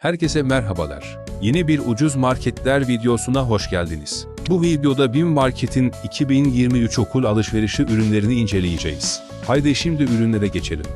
Herkese merhabalar. Yeni bir ucuz marketler videosuna hoş geldiniz. Bu videoda BİM Market'in 2023 okul alışverişi ürünlerini inceleyeceğiz. Haydi şimdi ürünlere geçelim.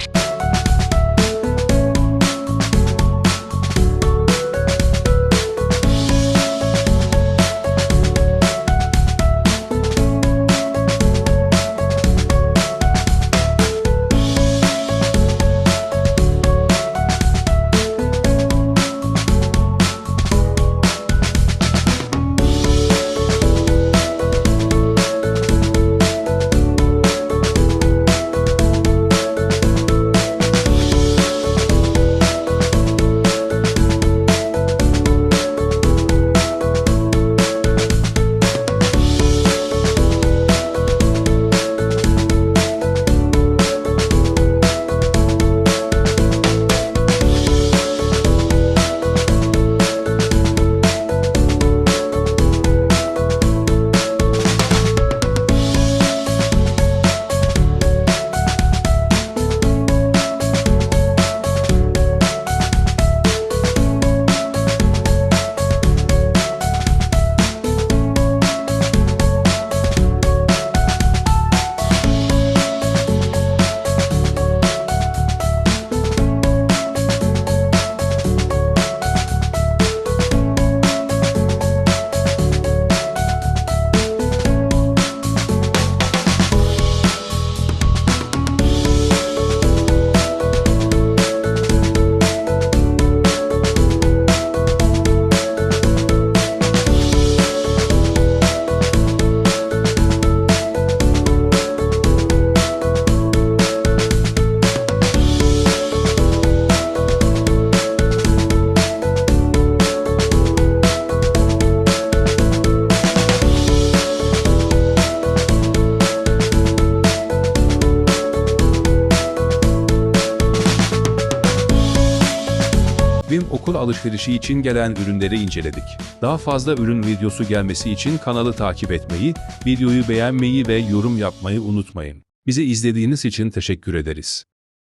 BİM okul alışverişi için gelen ürünleri inceledik. Daha fazla ürün videosu gelmesi için kanalı takip etmeyi, videoyu beğenmeyi ve yorum yapmayı unutmayın. Bizi izlediğiniz için teşekkür ederiz.